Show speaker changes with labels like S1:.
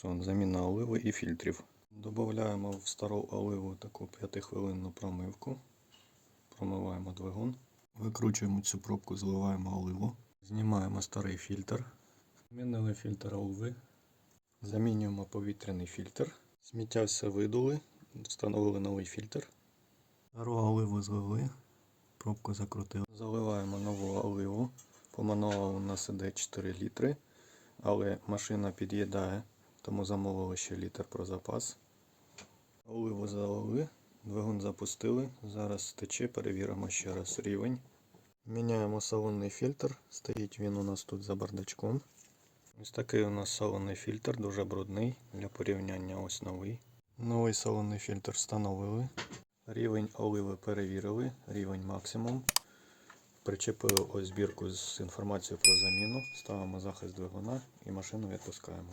S1: Сон, заміна оливи і фільтрів. Додаємо в стару оливу таку 5-хвилинну промивку. Промиваємо двигун. Викручуємо цю пробку, зливаємо оливу. Знімаємо старий фільтр. Змінили фільтр оливи. Замінюємо повітряний фільтр. Сміття все видули. Встановили новий фільтр. Стару оливу злили. Пробку закрутили. Заливаємо нову оливу. По мануалу у нас іде 4 літри, але машина під'їдає, тому замовили ще літр про запас. Оливу залили, двигун запустили. Зараз тече, перевіримо ще раз рівень. Міняємо салонний фільтр. Стоїть він у нас тут за бардачком. Ось такий у нас салонний фільтр, дуже брудний. Для порівняння ось новий. Новий салонний фільтр встановили. Рівень оливи перевірили, рівень максимум. Причепили ось збірку з інформацією про заміну, ставимо захист двигуна і машину відпускаємо.